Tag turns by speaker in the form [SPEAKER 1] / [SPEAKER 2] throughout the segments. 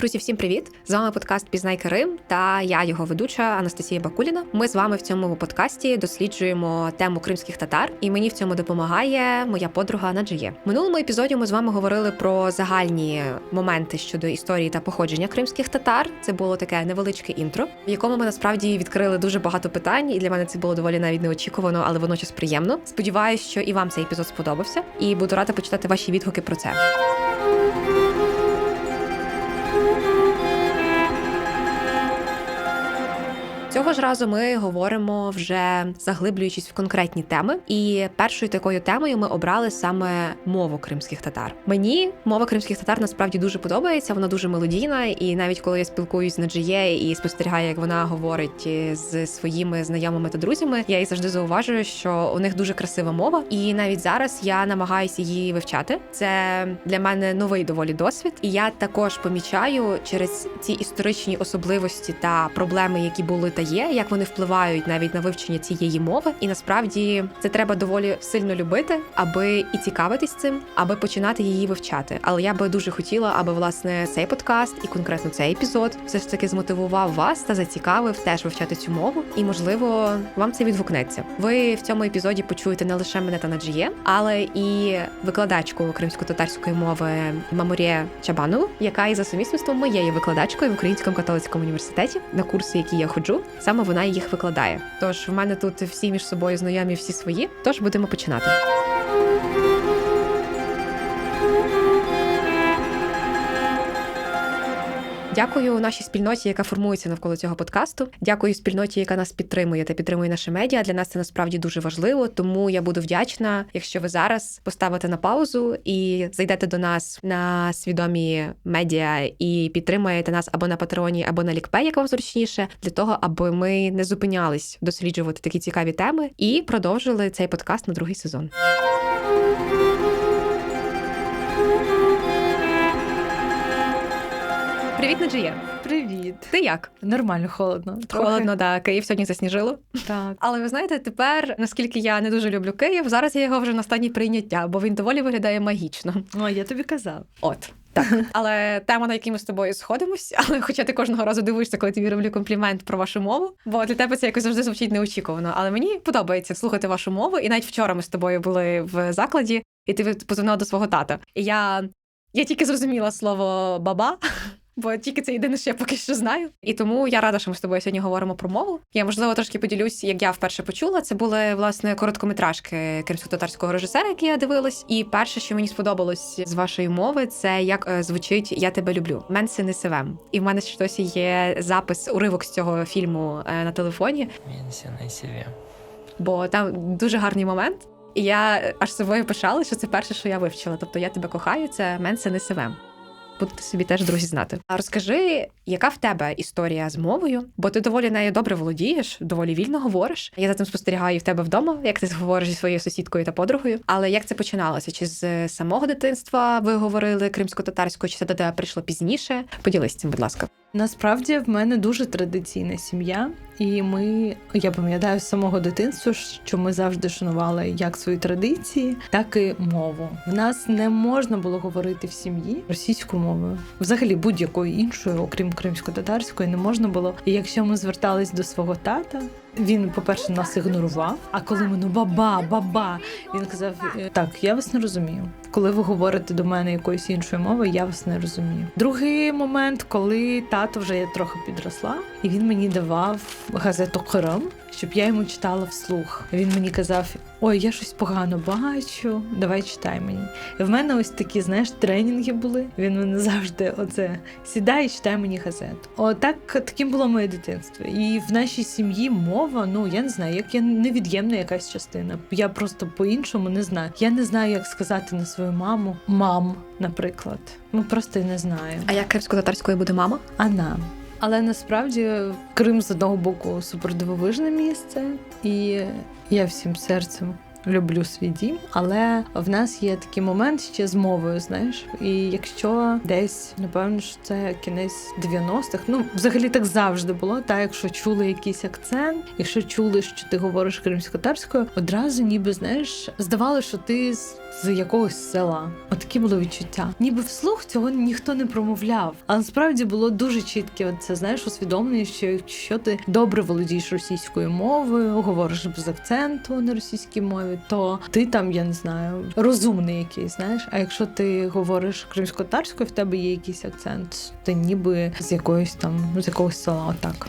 [SPEAKER 1] Друзі, всім привіт! З вами подкаст Пізнай Крим та я його ведуча Анастасія Бакуліна. Ми з вами в цьому подкасті досліджуємо тему кримських татар, і мені в цьому допомагає моя подруга Наджиє. Минулому епізоді ми з вами говорили про загальні моменти щодо історії та походження кримських татар. Це було таке невеличке інтро, в якому ми насправді відкрили дуже багато питань, і для мене це було доволі навіть неочікувано, але водночас приємно. Сподіваюсь, що і вам цей епізод сподобався, і буду рада почитати ваші відгуки про це. Цього ж разу ми говоримо вже заглиблюючись в конкретні теми. І першою такою темою ми обрали саме мову кримських татар. Мені мова кримських татар насправді дуже подобається. Вона дуже мелодійна, і навіть коли я спілкуюсь з Наджіє і спостерігаю, як вона говорить з своїми знайомими та друзями, я їй завжди зауважую, що у них дуже красива мова, і навіть зараз я намагаюся її вивчати. Це для мене новий доволі досвід, і я також помічаю через ці історичні особливості та проблеми, які були та є, як вони впливають навіть на вивчення цієї мови. І насправді це треба доволі сильно любити, аби і цікавитись цим, аби починати її вивчати. Але я би дуже хотіла, аби власне цей подкаст і конкретно цей епізод все ж таки змотивував вас та зацікавив теж вивчати цю мову. І можливо вам це відгукнеться. Ви в цьому епізоді почуєте не лише мене та Наджіє, але і викладачку кримсько-татарської мови Маморє Чабанову, яка і за сумісництвом моєю викладачкою в Українському католицькому університеті, на курси, які я ходжу, саме вона їх викладає. Тож в мене тут всі між собою знайомі, всі свої. Тож будемо починати. Дякую нашій спільноті, яка формується навколо цього подкасту. Дякую спільноті, яка нас підтримує та підтримує наше медіа. Для нас це насправді дуже важливо. Тому я буду вдячна, якщо ви зараз поставите на паузу і зайдете до нас на свідомі медіа і підтримаєте нас або на патреоні, або на лікпе, як вам зручніше, для того, аби ми не зупинялись досліджувати такі цікаві теми і продовжили цей подкаст на другий сезон. Привіт, Наджія.
[SPEAKER 2] Привіт.
[SPEAKER 1] Ти як?
[SPEAKER 2] Нормально, холодно. Трохи.
[SPEAKER 1] Холодно, да. Київ сьогодні засніжило.
[SPEAKER 2] Так.
[SPEAKER 1] Але ви знаєте, тепер, наскільки я не дуже люблю Київ, зараз я його вже на стані прийняття, бо він доволі виглядає магічно.
[SPEAKER 2] О, я тобі казав.
[SPEAKER 1] От. Так, але тема, на якій ми з тобою сходимось, але хоча ти кожного разу дивишся, коли тобі роблю комплімент про вашу мову, бо для тебе це якось завжди звучить неочікувано. Але мені подобається слухати вашу мову, і навіть вчора ми з тобою були в закладі, і ти позвонила до свого тата. І я, я тільки зрозуміла слово баба. Бо тільки це єдине, що я поки що знаю. І тому я рада, що ми з тобою сьогодні говоримо про мову. Я можливо трошки поділюсь, як я вперше почула. Це були власне короткометражки кримсько-татарського режисера, які я дивилась. І перше, що мені сподобалось з вашої мови, це як е, звучить Я тебе люблю. Менси не сивем. І в мене щось є запис уривок з цього фільму е, на телефоні.
[SPEAKER 3] Менся на себе.
[SPEAKER 1] Бо там дуже гарний момент. І я аж собою пишала, що це перше, що я вивчила. Тобто я тебе кохаю, це менсе не сивем будете собі теж друзі знати. А розкажи, яка в тебе історія з мовою? Бо ти доволі нею добре володієш, доволі вільно говориш. Я за цим спостерігаю в тебе вдома, як ти говориш зі своєю сусідкою та подругою. Але як це починалося? Чи з самого дитинства ви говорили кримсько-татарською, чи це до тебе прийшло пізніше? Поділись цим, будь ласка.
[SPEAKER 2] Насправді в мене дуже традиційна сім'я, і ми, я пам'ятаю з самого дитинства, що ми завжди шанували як свої традиції, так і мову. В нас не можна було говорити в сім'ї російською мовою, взагалі будь-якою іншою, окрім кримсько-татарської, не можна було. І якщо ми звертались до свого тата. Він, по-перше, нас ігнорував. А коли ми ну баба, баба, він казав: Так, я вас не розумію. Коли ви говорите до мене якоюсь іншою мовою, я вас не розумію. Другий момент, коли тато вже я трохи підросла, і він мені давав газету Крим, щоб я йому читала вслух. Він мені казав: Ой, я щось погано бачу, давай читай мені. І в мене ось такі, знаєш, тренінги були. Він мене завжди оце сідай і читай мені газету. Отак таким було моє дитинство. І в нашій сім'ї мова, ну я не знаю, як я невід'ємна якась частина. Я просто по-іншому не знаю. Я не знаю, як сказати на свою маму мам, наприклад. Ну просто не знаю.
[SPEAKER 1] А як кримсько-татарською буде мама?
[SPEAKER 2] Ана. Але насправді Крим з одного боку супердивовижне місце, і я всім серцем люблю свій дім, але в нас є такий момент ще з мовою, знаєш. І якщо десь, напевно, що це кінець 90-х, ну взагалі так завжди було. Та якщо чули якийсь акцент, якщо чули, що ти говориш кримсько-татарською, одразу ніби знаєш, здавалося, що ти з, з якогось села. Отакі було відчуття. Ніби вслух цього ніхто не промовляв. Але насправді було дуже чітке. Це знаєш, усвідомлення, що якщо ти добре володієш російською мовою, говориш без акценту на російській мові, то ти там, я не знаю, розумний якийсь, знаєш. А якщо ти говориш кримсько-татарською, в тебе є якийсь акцент, ти ніби з якоїсь там з якогось села, отак.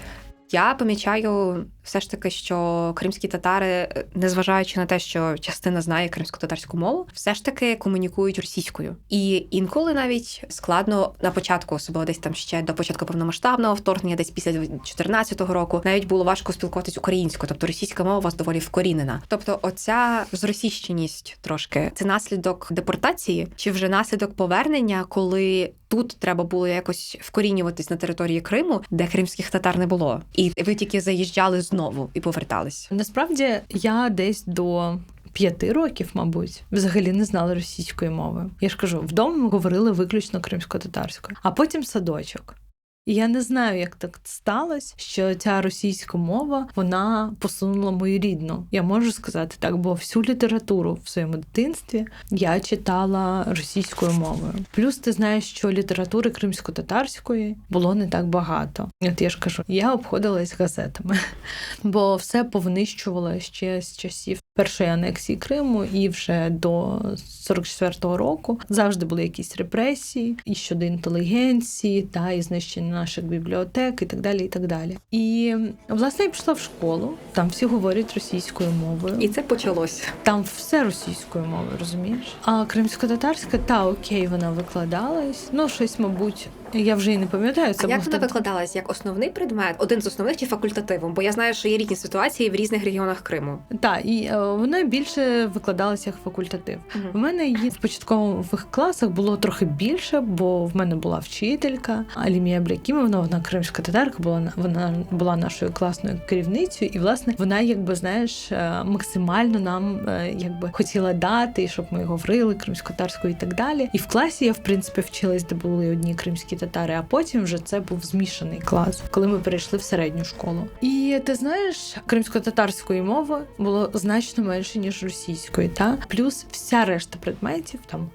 [SPEAKER 1] Я помічаю все ж таки, що кримські татари, е, незважаючи на те, що частина знає кримсько-татарську мову, все ж таки комунікують російською. І інколи навіть складно на початку, особливо десь там ще до початку повномасштабного вторгнення, десь після 2014 року, навіть було важко спілкуватись українською, тобто російська мова у вас доволі вкорінена. Тобто, оця зросійщеність трошки це наслідок депортації, чи вже наслідок повернення, коли тут треба було якось вкорінюватись на території Криму, де кримських татар не було, і ви тільки заїжджали знову і повертались.
[SPEAKER 2] Насправді я десь до. П'яти років, мабуть, взагалі не знала російської мови. Я ж кажу, вдома ми говорили виключно кримсько-татарською, а потім садочок. Я не знаю, як так сталося, що ця російська мова вона посунула мою рідну. Я можу сказати так, бо всю літературу в своєму дитинстві я читала російською мовою. Плюс ти знаєш, що літератури кримсько-татарської було не так багато. От я ж кажу, я обходилась газетами, бо все повнищувало ще з часів першої анексії Криму і вже до 44-го року завжди були якісь репресії і щодо інтелігенції, та і знищення наших бібліотек, і так далі. І так далі. І власне я пішла в школу. Там всі говорять російською мовою.
[SPEAKER 1] І це почалось.
[SPEAKER 2] Там все російською мовою, розумієш? А кримсько-татарська, та окей, вона викладалась. Ну, щось, мабуть, я вже і не пам'ятаю. Це
[SPEAKER 1] а як вона
[SPEAKER 2] так-
[SPEAKER 1] викладалась як основний предмет, один з основних чи факультативом? Бо я знаю, що є різні ситуації в різних регіонах Криму.
[SPEAKER 2] Так, і е, вона більше викладалася як факультатив. У мене її в початкових класах було трохи більше, бо в мене була вчителька Алімія Блякімовна, вона кримська татарка, була на- вона була нашою класною керівницею, і власне вона, якби знаєш, е, максимально нам е, якби хотіла дати, щоб ми говорили кримсько-татарською і так далі. І в класі я в принципі вчилась, де були одні кримські татари, а потім вже це був змішаний клас, коли ми перейшли в середню школу. І ти знаєш, кримсько-татарської мови було значно менше ніж російської, та плюс вся решта предметів там.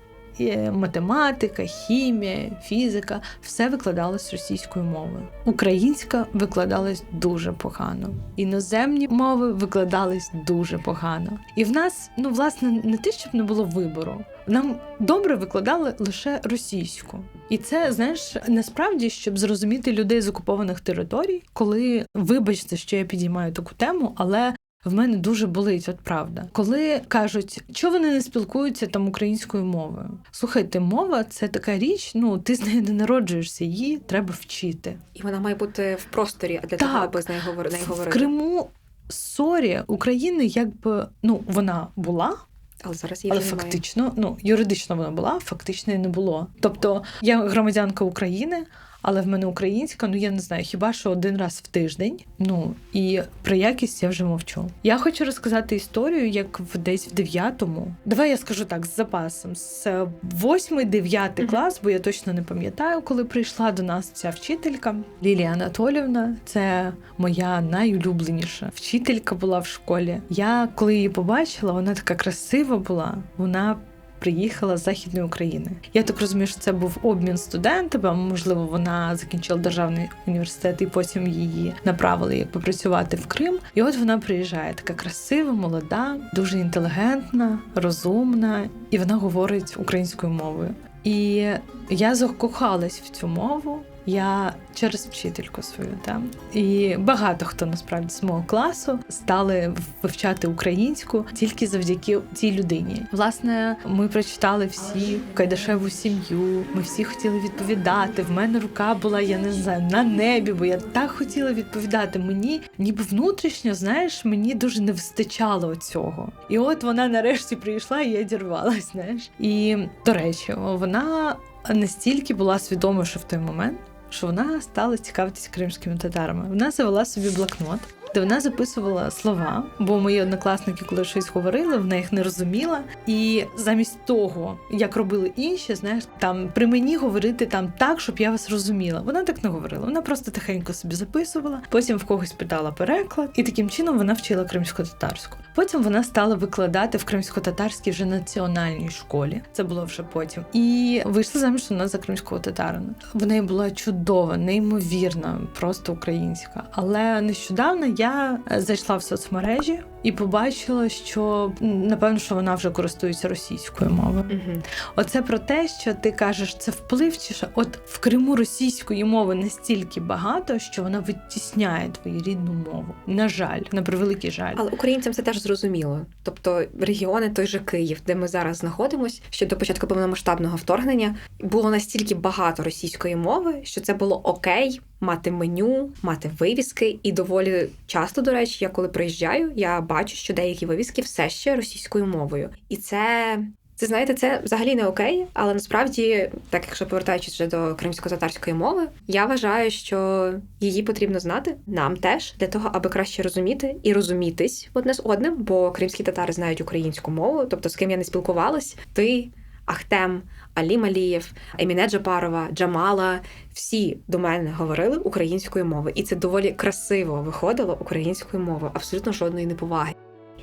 [SPEAKER 2] Математика, хімія, фізика все викладалось російською мовою. Українська викладалась дуже погано. Іноземні мови викладались дуже погано. І в нас, ну власне, не те, щоб не було вибору. Нам добре викладали лише російську. І це знаєш насправді, щоб зрозуміти людей з окупованих територій, коли вибачте, що я підіймаю таку тему, але в мене дуже болить, от правда. Коли кажуть, що вони не спілкуються там українською мовою. Слухайте, мова це така річ, ну ти з нею не народжуєшся, її треба вчити.
[SPEAKER 1] І вона має бути в просторі для
[SPEAKER 2] Так.
[SPEAKER 1] того, аби з нею говор- нею
[SPEAKER 2] В. Криму сорі України, якби ну вона була,
[SPEAKER 1] Але зараз її
[SPEAKER 2] але
[SPEAKER 1] немає.
[SPEAKER 2] фактично, ну юридично вона була, фактично і не було. Тобто я громадянка України, але в мене українська, ну я не знаю, хіба що один раз в тиждень. Ну і про якість я вже мовчу. Я хочу розказати історію, як в десь в дев'ятому. Давай я скажу так з запасом. З восьмий, дев'ятий клас, бо я точно не пам'ятаю, коли прийшла до нас ця вчителька Лілія Анатолівна. Це моя найулюбленіша вчителька була в школі. Я коли її побачила, вона така красива була. Вона приїхала з Західної України. Я так розумію, що це був обмін студентами, можливо, вона закінчила державний університет і потім її направили як попрацювати в Крим. І от вона приїжджає, така красива, молода, дуже інтелігентна, розумна, і вона говорить українською мовою. І я закохалась в цю мову. Я через вчительку свою там. І багато хто насправді з мого класу стали вивчати українську тільки завдяки цій людині. Власне, ми прочитали всі Кайдашеву сім'ю. Ми всі хотіли відповідати. В мене рука була, я не знаю, на небі, бо я так хотіла відповідати. Мені ніби внутрішньо, знаєш, мені дуже не вистачало цього. І от вона нарешті прийшла, і я дірвалась, знаєш. І до речі, вона настільки була свідома, що в той момент. Що вона стала цікавитись кримськими татарами. Вона завела собі блокнот. Де вона записувала слова, бо мої однокласники, коли щось говорили, вона їх не розуміла. І замість того, як робили інші, знаєш, там при мені говорити там так, щоб я вас розуміла. Вона так не говорила. Вона просто тихенько собі записувала, потім в когось питала переклад, і таким чином вона вчила кримсько-татарську. Потім вона стала викладати в кримсько-татарській вже національній школі. Це було вже потім. І вийшла заміж вона за кримського татарина. В неї була чудова, неймовірна, просто українська. Але нещодавно я е, зайшла в соцмережі і побачила, що напевно, що вона вже користується російською мовою.
[SPEAKER 1] Угу.
[SPEAKER 2] Оце про те, що ти кажеш, це вплив чи що? От в Криму російської мови настільки багато, що вона витісняє твою рідну мову. На жаль, на превеликий жаль.
[SPEAKER 1] Але українцям це теж зрозуміло. Тобто регіони, той же Київ, де ми зараз знаходимося, ще до початку повномасштабного вторгнення було настільки багато російської мови, що це було окей мати меню, мати вивіски. І доволі часто, до речі, я коли приїжджаю, я бачу, що деякі вивіски все ще російською мовою, і це. Це знаєте, це взагалі не окей, але насправді, так якщо повертаючись вже до кримсько-татарської мови, я вважаю, що її потрібно знати нам теж для того, аби краще розуміти і розумітись одне з одним, бо кримські татари знають українську мову, тобто з ким я не спілкувалась, ти, Ахтем, Алі Малієв, Еміне Джапарова, Джамала, всі до мене говорили українською мовою, і це доволі красиво виходило українською мовою, абсолютно жодної неповаги.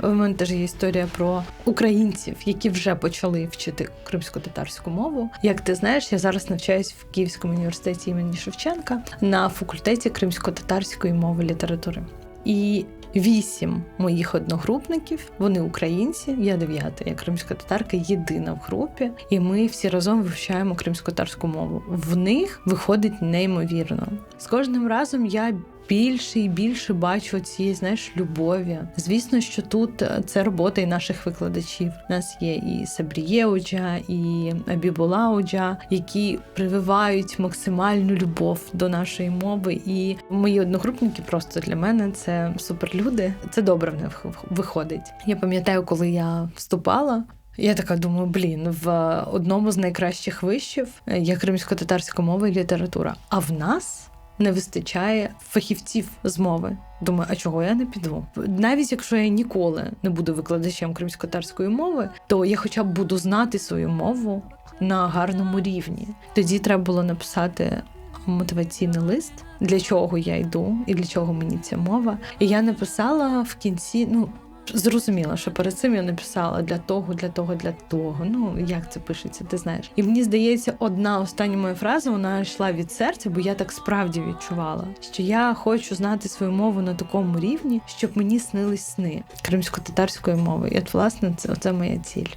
[SPEAKER 2] У мене теж є історія про українців, які вже почали вчити кримсько-татарську мову. Як ти знаєш, я зараз навчаюсь в Київському університеті імені Шевченка на факультеті кримсько-татарської мови літератури. І вісім моїх одногрупників, вони українці, я дев'ята, я кримська татарка, єдина в групі, і ми всі разом вивчаємо кримсько-татарську мову. В них виходить неймовірно. З кожним разом я більше і більше бачу цієї знаєш любові. Звісно, що тут е, це робота і наших викладачів. У нас є і Сабріє Оджа, і Абібула Оджа, які прививають максимальну любов до нашої мови. І мої одногрупники просто для мене це суперлюди. Це добре в них виходить. Я пам'ятаю, коли я вступала. Я така думаю, блін, в одному з найкращих вишів е, є кримсько-татарська мова і література. А в нас не вистачає фахівців з мови. Думаю, а чого я не піду? Навіть якщо я ніколи не буду викладачем кримсько-татарської мови, то я хоча б буду знати свою мову на гарному рівні. Тоді треба було написати мотиваційний лист, для чого я йду і для чого мені ця мова. І я написала в кінці, ну. Зрозуміла, що перед цим я написала для того, для того, для того. Ну як це пишеться, ти знаєш. І мені здається, одна остання моя фраза вона йшла від серця, бо я так справді відчувала, що я хочу знати свою мову на такому рівні, щоб мені снились сни кримсько-татарської мови. І от, власне, це оце моя ціль.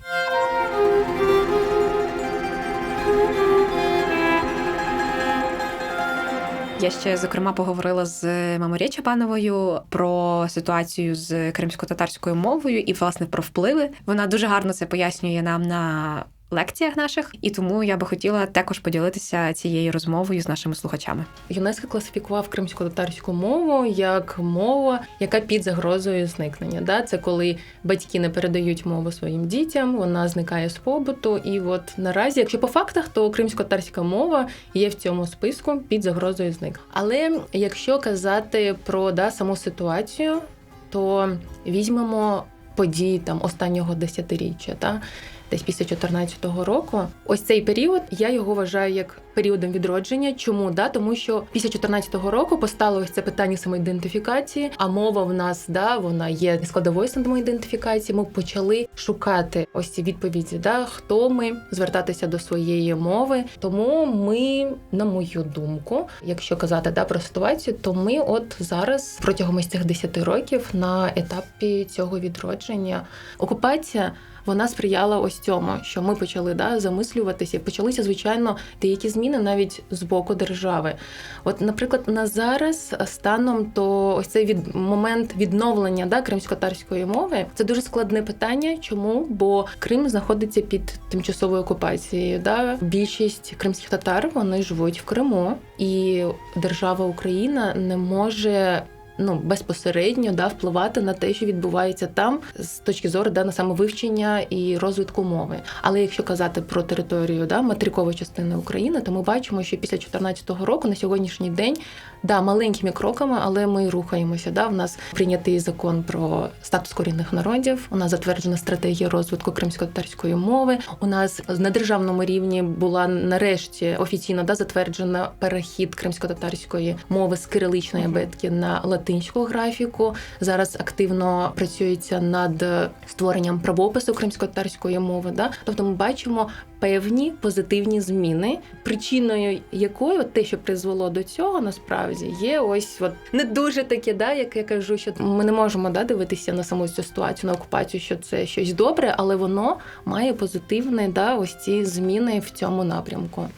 [SPEAKER 1] Я ще зокрема поговорила з Маморі Чапановою про ситуацію з кримсько-татарською мовою і власне про впливи. Вона дуже гарно це пояснює нам на лекціях наших, і тому я би хотіла також поділитися цією розмовою з нашими слухачами.
[SPEAKER 3] ЮНЕСКО класифікував кримсько-татарську мову як мова, яка під загрозою зникнення. Да? Це коли батьки не передають мову своїм дітям, вона зникає з побуту. І от наразі, якщо по фактах, то кримсько-татарська мова є в цьому списку під загрозою зник. Але якщо казати про да, саму ситуацію, то візьмемо події там останнього десятиріччя. Та? Десь після 2014 року. Ось цей період я його вважаю як періодом відродження. Чому да? Тому що після 2014 року постало ось це питання самоідентифікації, а мова в нас да вона є складовою самоідентифікації. Ми почали шукати ось ці відповіді, да хто ми звертатися до своєї мови. Тому ми, на мою думку, якщо казати да про ситуацію, то ми от зараз протягом ось цих 10 років на етапі цього відродження окупація вона сприяла ось цьому, що ми почали да, замислюватися. Почалися, звичайно, деякі зміни навіть з боку держави. От, наприклад, на зараз станом то ось цей від момент відновлення да, кримсько-татарської мови це дуже складне питання. Чому? Бо Крим знаходиться під тимчасовою окупацією. Да? Більшість кримських татар вони живуть в Криму, і держава Україна не може ну безпосередньо да, впливати на те, що відбувається там з точки зору да, на саме вивчення і розвитку мови. Але якщо казати про територію да, материкової частини України, то ми бачимо, що після 2014 року на сьогоднішній день да, маленькими кроками, але ми рухаємося. Да, в нас прийнятий закон про статус корінних народів. У нас затверджена стратегія розвитку кримсько-татарської мови. У нас на державному рівні була нарешті офіційно да, затверджена перехід кримсько-татарської мови з кириличної абетки на латинську графіку. Зараз активно працюється над створенням правопису кримсько-татарської мови. Да? Тобто ми бачимо певні позитивні зміни, причиною якої те, що призвело до цього, насправді є ось от не дуже таке, да, як я кажу, що ми не можемо да, дивитися на саму цю ситуацію на окупацію, що це щось добре, але воно має позитивне да, ось ці зміни в цьому напрямку.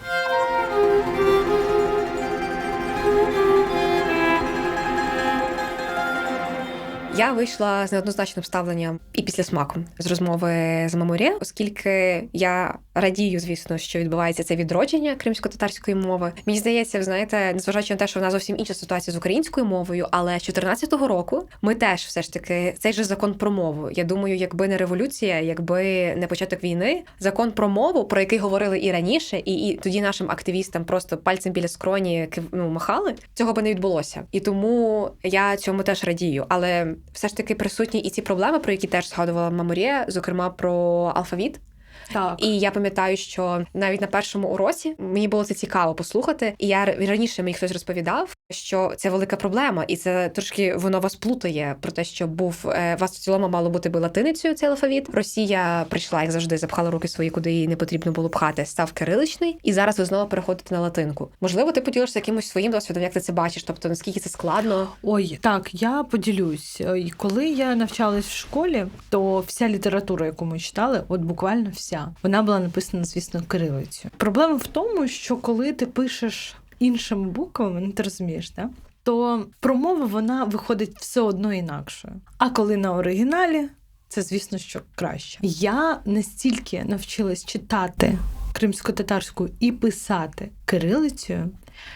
[SPEAKER 1] Я вийшла з неоднозначним ставленням і після смаку з розмови з Маморє, оскільки я радію, звісно, що відбувається це відродження кримсько-татарської мови. Мені здається, ви знаєте, незважаючи на те, що в нас зовсім інша ситуація з українською мовою, але з 14-го року ми теж все ж таки цей же закон про мову. Я думаю, якби не революція, якби не початок війни, закон про мову, про який говорили і раніше, і, і тоді нашим активістам просто пальцем біля скроні ну, махали, цього би не відбулося. І тому я цьому теж радію. Але все ж таки присутні і ці проблеми, про які теж згадувала Маморія, зокрема про алфавіт.
[SPEAKER 2] Так.
[SPEAKER 1] І я пам'ятаю, що навіть на першому уроці мені було це цікаво послухати. І я раніше мені хтось розповідав, що це велика проблема, і це трошки воно вас плутає про те, що був е, вас в цілому мало бути би латиницею цей алфавіт. Росія прийшла, як завжди, запхала руки свої, куди їй не потрібно було пхати, став кириличний, і зараз ви знову переходите на латинку. Можливо, ти поділишся якимось своїм досвідом, як ти це бачиш? Тобто наскільки це складно?
[SPEAKER 2] Ой, так, я поділюсь. Ой, Коли я навчалась в школі, то вся література, яку ми читали, от буквально вся, вона була написана, звісно, кирилицю. Проблема в тому, що коли ти пишеш іншими буквами, ну ти розумієш, да? то промова вона виходить все одно інакшою. А коли на оригіналі, це звісно, що краще. Я настільки навчилась читати кримсько-татарську і писати кирилицею,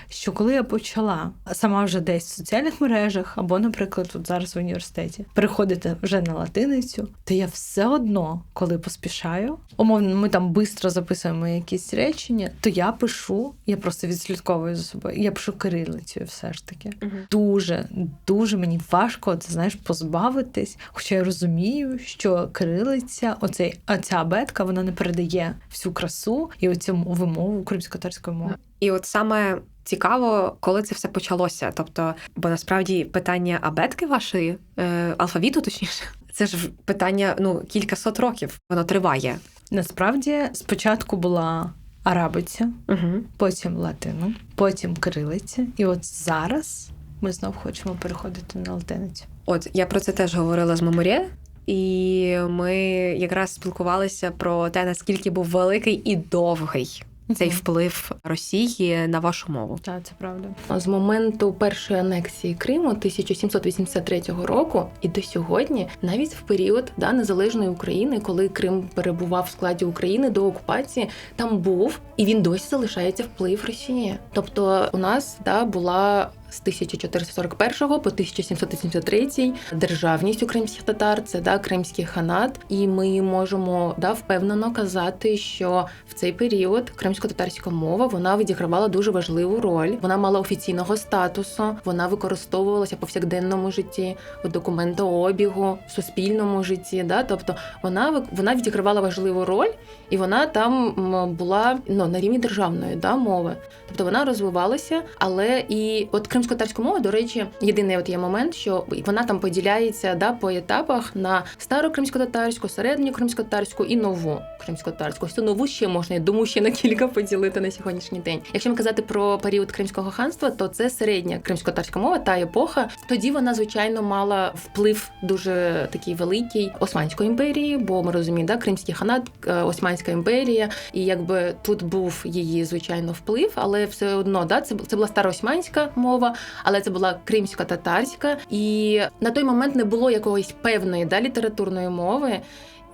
[SPEAKER 2] що коли я почала сама вже десь в соціальних мережах, або, наприклад, тут зараз в університеті, переходити вже на латиницю, то я все одно, коли поспішаю, умовно, ми там швидко записуємо якісь речення, то я пишу, я просто відслідковую за собою. Я пишу кирилицею, все ж таки. Дуже, дуже мені важко це знаєш позбавитись. Хоча я розумію, що кирилиця, оцей оця абетка, вона не передає всю красу і оцю вимову кримсько-татарської мови.
[SPEAKER 1] І от саме цікаво, коли це все почалося. Тобто, бо насправді питання абетки вашої, е, алфавіту, точніше, це ж питання ну кількасот років. Воно триває.
[SPEAKER 2] Насправді спочатку була арабиця,
[SPEAKER 1] Угу.
[SPEAKER 2] потім латину, потім кирилиця, і от зараз ми знов хочемо переходити на латиницю.
[SPEAKER 1] От я про це теж говорила з Маморє, і ми якраз спілкувалися про те, наскільки був великий і довгий цей вплив Росії на вашу мову.
[SPEAKER 2] Так, це правда.
[SPEAKER 3] З моменту першої анексії Криму 1783 року і до сьогодні, навіть в період да, незалежної України, коли Крим перебував в складі України до окупації, там був і він досі залишається вплив Росії. Тобто, у нас да була. З 1441 по 1783 державність у кримських татар це да кримський ханат, і ми можемо да впевнено казати, що в цей період кримсько-татарська мова вона відігравала дуже важливу роль. Вона мала офіційного статусу, вона використовувалася в повсякденному житті, у документообігу, в суспільному житті. Да? Тобто вона вона відігравала важливу роль, і вона там була ну, на рівні державної да, мови. Тобто вона розвивалася, але і от кримсько-татарська мова, до речі, єдиний от є момент, що вона там поділяється да, по етапах на стару кримсько-татарську, середню кримсько-татарську і нову кримсько-татарську. Ось цю нову ще можна, я думаю, ще на кілька поділити на сьогоднішній день. Якщо ми казати про період Кримського ханства, то це середня кримсько-татарська мова, та епоха. Тоді вона, звичайно, мала вплив дуже такий великий Османської імперії, бо ми розуміємо, да, Кримський ханат, е, Османська імперія, і якби тут був її звичайно вплив, але все одно да, це, це була староосманська мова, але це була кримсько-татарська, і на той момент не було якоїсь певної да, літературної мови.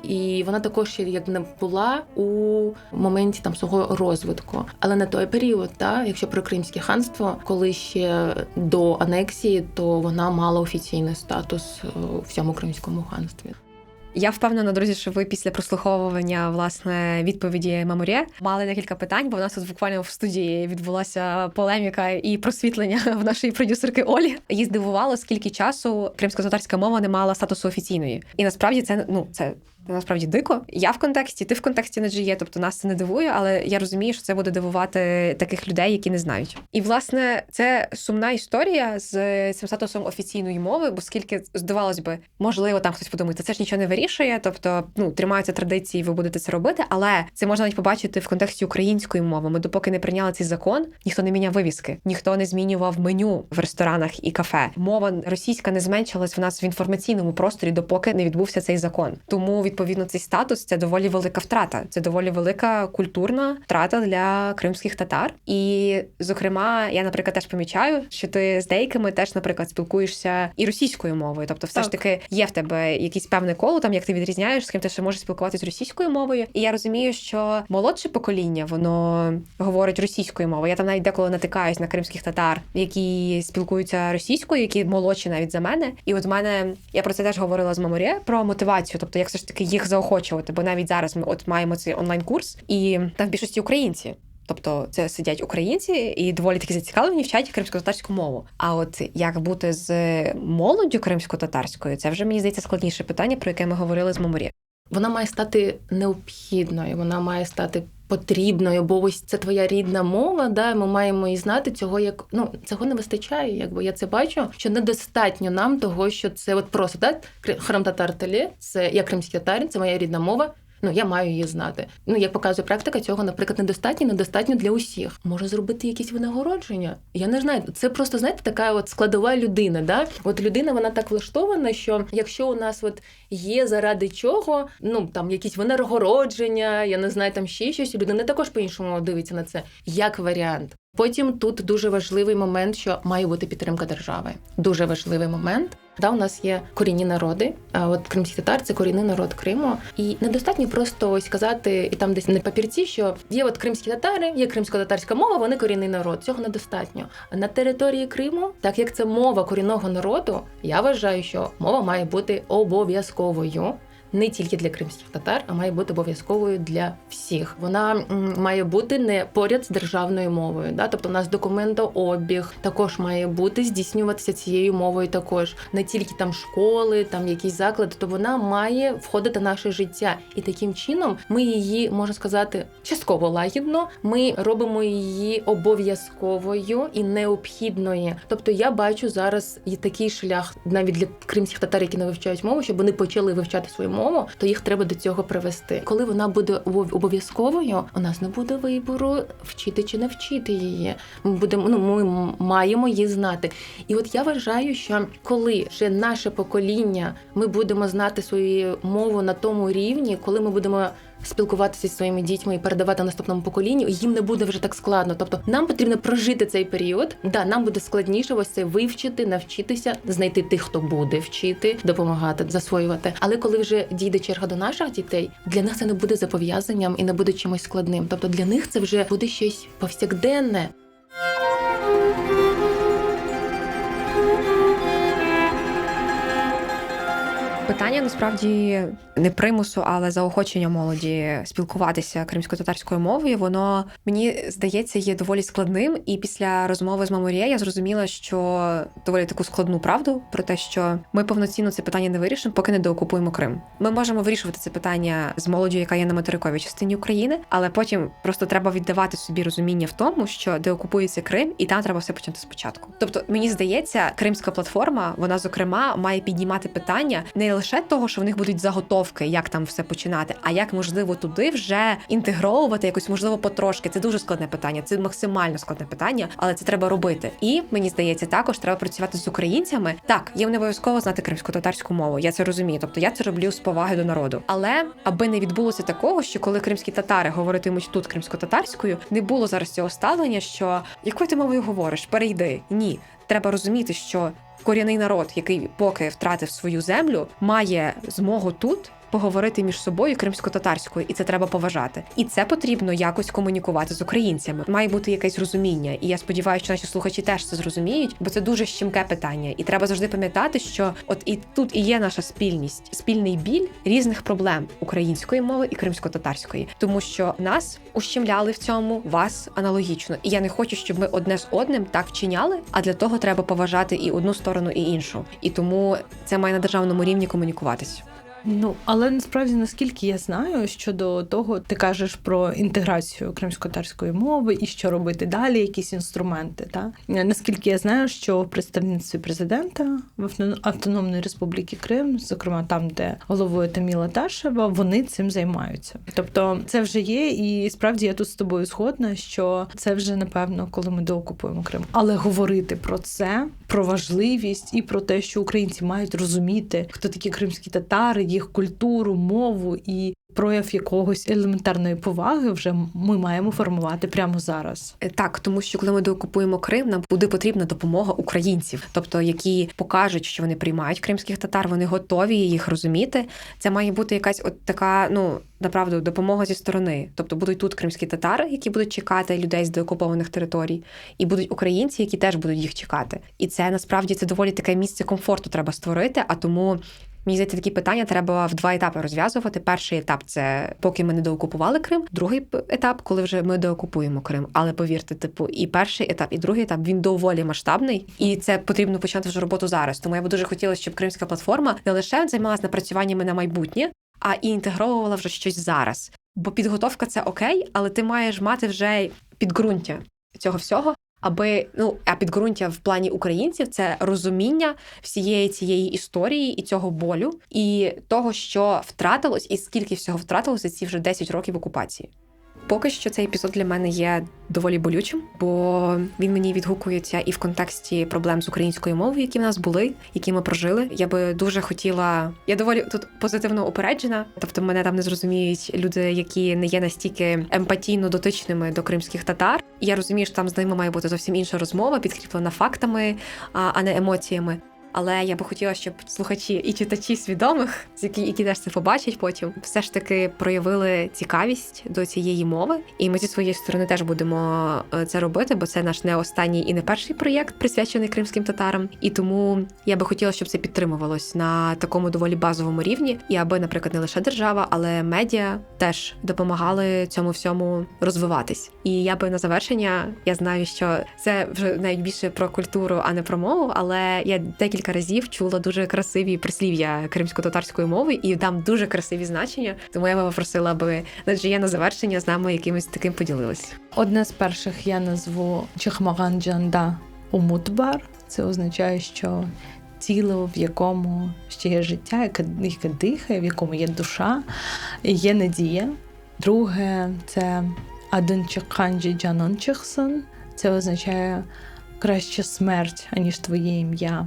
[SPEAKER 3] і вона також ще як не була у моменті там свого розвитку. Але на той період, та якщо про Кримське ханство, коли ще до анексії, то вона мала офіційний статус у всьому Кримському ханстві.
[SPEAKER 1] Я впевнена, друзі, що ви після прослуховування власне відповіді Мамурє мали декілька питань, бо в нас тут буквально в студії відбулася полеміка і просвітлення в нашої продюсерки Олі. Її здивувало, скільки часу кримсько-татарська мова не мала статусу офіційної. І насправді це ну це. Насправді дико. Я в контексті, ти в контексті не є, тобто нас це не дивує, але я розумію, що це буде дивувати таких людей, які не знають. І власне це сумна історія з цим статусом офіційної мови, бо скільки здавалось би, можливо, там хтось подумає, це ж нічого не вирішує. Тобто, ну тримаються традиції, ви будете це робити, але це можна навіть побачити в контексті української мови. Ми допоки не прийняли цей закон, ніхто не міняв вивіски, ніхто не змінював меню в ресторанах і кафе. Мова російська не зменшилась в нас в інформаційному просторі, допоки не відбувся цей закон. Тому відповідно цей статус це доволі велика втрата. Це доволі велика культурна втрата для кримських татар. І, зокрема, я, наприклад, теж помічаю, що ти з деякими теж, наприклад, спілкуєшся і російською мовою. Тобто, все ж таки є в тебе якийсь певне коло, там як ти відрізняєш, з ким ти ще можеш спілкуватися російською мовою. І я розумію, що молодше покоління воно говорить російською мовою. Я там навіть деколи натикаюсь на кримських татар, які спілкуються російською, які молодші навіть за мене. І от в мене я про це теж говорила з Маморє про мотивацію, тобто як все ж таки їх заохочувати. Бо навіть зараз ми от маємо цей онлайн-курс, і там в більшості українці. Тобто це сидять українці і доволі таки зацікавлені вчать кримсько-татарську мову. А от як бути з молоддю кримсько-татарською, це вже мені здається складніше питання, про яке ми говорили з Маморі.
[SPEAKER 3] Вона має стати необхідною, вона має стати потрібною, бо ось це твоя рідна мова. Да, ми маємо і знати цього, як ну цього не вистачає. Якби я це бачу, що недостатньо нам того, що це от просто да, храм татар це я кримський татарин, це моя рідна мова. Ну, я маю її знати. Ну, як показує практика, цього, наприклад, недостатньо, недостатньо для усіх. Може зробити якісь винагородження. Я не знаю. Це просто знаєте, така от складова людина. Да? От людина вона так влаштована, що якщо у нас от є заради чого, ну там якісь винагородження, я не знаю, там ще щось, людина також по-іншому дивиться на це як варіант. Потім тут дуже важливий момент, що має бути підтримка держави. Дуже важливий момент. Да, у нас є корінні народи. А от кримський татар це корінний народ Криму. І недостатньо просто ось сказати і там десь на папірці, що є от кримські татари, є кримсько-татарська мова, вони корінний народ. Цього недостатньо. На території Криму, так як це мова корінного народу, я вважаю, що мова має бути обов'язковою. Не тільки для кримських татар, а має бути обов'язковою для всіх. Вона має бути не поряд з державною мовою. Да? Тобто, у нас документообіг також має бути здійснюватися цією мовою. Також не тільки там школи, там якісь заклади, то вона має входити в наше життя. І таким чином ми її можна сказати частково лагідно. Ми робимо її обов'язковою і необхідною. Тобто, я бачу зараз і такий шлях навіть для кримських татар, які не вивчають мову, щоб вони почали вивчати свою мову, то їх треба до цього привести. Коли вона буде обов'язковою, у нас не буде вибору вчити чи не вчити її. Ми будемо ну ми маємо її знати. І от я вважаю, що коли вже наше покоління, ми будемо знати свою мову на тому рівні, коли ми будемо. Спілкуватися зі своїми дітьми і передавати наступному поколінню, їм не буде вже так складно. Тобто нам потрібно прожити цей період. Да, нам буде складніше ось це вивчити, навчитися, знайти тих, хто буде вчити, допомагати, засвоювати. Але коли вже дійде черга до наших дітей, для них це не буде зобов'язанням і не буде чимось складним. Тобто для них це вже буде щось повсякденне.
[SPEAKER 1] Питання насправді не примусу, але заохочення молоді спілкуватися кримсько-татарською мовою. Воно мені здається є доволі складним. І після розмови з Маморє я зрозуміла, що доволі таку складну правду про те, що ми повноцінно це питання не вирішимо, поки не доокупуємо Крим. Ми можемо вирішувати це питання з молоддю, яка є на материковій частині України, але потім просто треба віддавати собі розуміння в тому, що деокупується Крим, і там треба все почати спочатку. Тобто, мені здається, кримська платформа, вона зокрема має піднімати питання не лише того, що в них будуть заготовки, як там все починати, а як можливо туди вже інтегровувати якось, можливо, потрошки. Це дуже складне питання, це максимально складне питання, але це треба робити. І мені здається, також треба працювати з українцями. Так, їм не обов'язково знати кримсько-татарську мову. Я це розумію. Тобто я це роблю з поваги до народу. Але аби не відбулося такого, що коли кримські татари говоритимуть тут кримсько-татарською, не було зараз цього ставлення, що якою ти мовою говориш, перейди. Ні, треба розуміти, що корінний народ, який поки втратив свою землю, має змогу тут поговорити між собою кримсько-татарською, і це треба поважати. І це потрібно якось комунікувати з українцями. Має бути якесь розуміння. І я сподіваюся, що наші слухачі теж це зрозуміють, бо це дуже щемке питання. І треба завжди пам'ятати, що от і тут і є наша спільність, спільний біль різних проблем української мови і кримсько-татарської, тому що нас ущемляли в цьому, вас аналогічно. І я не хочу, щоб ми одне з одним так вчиняли. А для того треба поважати і одну сторону, і іншу. І тому це має на державному рівні комунікуватись.
[SPEAKER 2] Ну але насправді, наскільки я знаю, щодо того, ти кажеш про інтеграцію кримсько-татарської мови і що робити далі, якісь інструменти. Та наскільки я знаю, що в представництві президента в Автоном- Автономної Республіки Крим, зокрема там, де головою Таміла Ташева, вони цим займаються. Тобто, це вже є, і справді я тут з тобою згодна, що це вже напевно, коли ми доокупуємо Крим. Але говорити про це, про важливість і про те, що українці мають розуміти, хто такі кримські татари, їх культуру, мову і прояв якогось елементарної поваги, вже ми маємо формувати прямо зараз.
[SPEAKER 1] Так, тому що коли ми доокупуємо Крим, нам буде потрібна допомога українців, тобто які покажуть, що вони приймають кримських татар, вони готові їх розуміти. Це має бути якась от така, ну направду, допомога зі сторони. Тобто будуть тут кримські татари, які будуть чекати людей з деокупованих територій, і будуть українці, які теж будуть їх чекати. І це насправді це доволі таке місце комфорту треба створити. А тому. Мені здається, такі питання треба в два етапи розв'язувати. Перший етап це поки ми не доокупували Крим. Другий етап, коли вже ми доокупуємо Крим. Але повірте, типу, і перший етап, і другий етап він доволі масштабний, і це потрібно почати вже роботу зараз. Тому я би дуже хотіла, щоб кримська платформа не лише займалася напрацюваннями на майбутнє, а і інтегровувала вже щось зараз. Бо підготовка це окей, але ти маєш мати вже підґрунтя цього всього. Аби ну а підґрунтя в плані українців це розуміння всієї цієї історії і цього болю, і того, що втратилось, і скільки всього втратилося ці вже 10 років окупації. Поки що цей епізод для мене є доволі болючим, бо він мені відгукується і в контексті проблем з українською мовою, які в нас були, які ми прожили. Я би дуже хотіла. Я доволі тут позитивно упереджена. Тобто, мене там не зрозуміють люди, які не є настільки емпатійно дотичними до кримських татар. Я розумію, що там з ними має бути зовсім інша розмова, підкріплена фактами, а не емоціями. Але я би хотіла, щоб слухачі і читачі свідомих, які, які теж це побачать потім, все ж таки проявили цікавість до цієї мови. І ми зі своєї сторони теж будемо е, це робити, бо це наш не останній і не перший проєкт, присвячений кримським татарам. І тому я би хотіла, щоб це підтримувалось на такому доволі базовому рівні, і аби, наприклад, не лише держава, але медіа теж допомагали цьому всьому розвиватись. І я би на завершення я знаю, що це вже навіть більше про культуру, а не про мову. Але я декілька разів чула дуже красиві прислів'я кримсько-татарської мови, і там дуже красиві значення. Тому я би попросила, аби Наджія на завершення з нами якимось таким поділилась.
[SPEAKER 2] Одне з перших я назву Чехмаган Джанда Умутбар. Це означає, що тіло, в якому ще є життя, яке, яке дихає, в якому є душа, є надія. Друге це Аденчеканджі Джанончехсон. Це означає краще смерть, аніж твоє ім'я.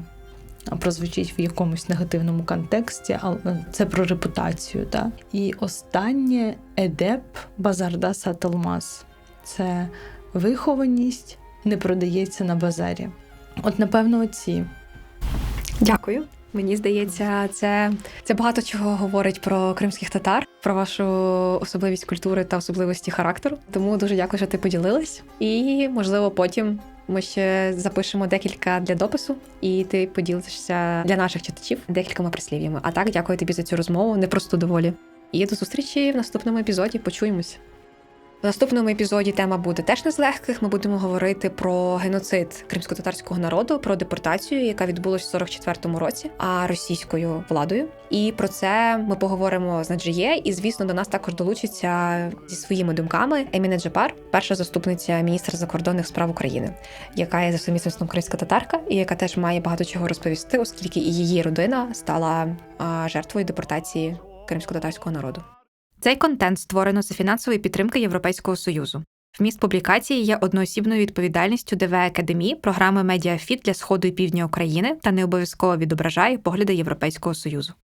[SPEAKER 2] Прозвучить в якомусь негативному контексті, але це про репутацію. Так? І останнє едеп Базарда Сателмас це вихованість не продається на базарі. От, напевно, оці.
[SPEAKER 1] Дякую. Мені здається, це, це багато чого говорить про кримських татар, про вашу особливість культури та особливості характеру. Тому дуже дякую, що ти поділилась. І можливо, потім ми ще запишемо декілька для допису, і ти поділишся для наших читачів декількома прислів'ями. А так, дякую тобі за цю розмову, непросту доволі. І до зустрічі в наступному епізоді. Почуємось. В наступному епізоді тема буде теж не з легких. Ми будемо говорити про геноцид кримсько-татарського народу, про депортацію, яка відбулась в 44-му році, а російською владою. І про це ми поговоримо з Наджіє. І звісно, до нас також долучиться зі своїми думками Еміне Джапар, перша заступниця міністра закордонних справ України, яка є за сумісництвом кримська татарка, і яка теж має багато чого розповісти, оскільки і її родина стала жертвою депортації кримсько-татарського народу. Цей контент створено за фінансової підтримки Європейського союзу. Вміст публікації є одноосібною відповідальністю ДВ Академії програми Медіафіт для сходу і півдня України та не обов'язково відображає погляди Європейського союзу.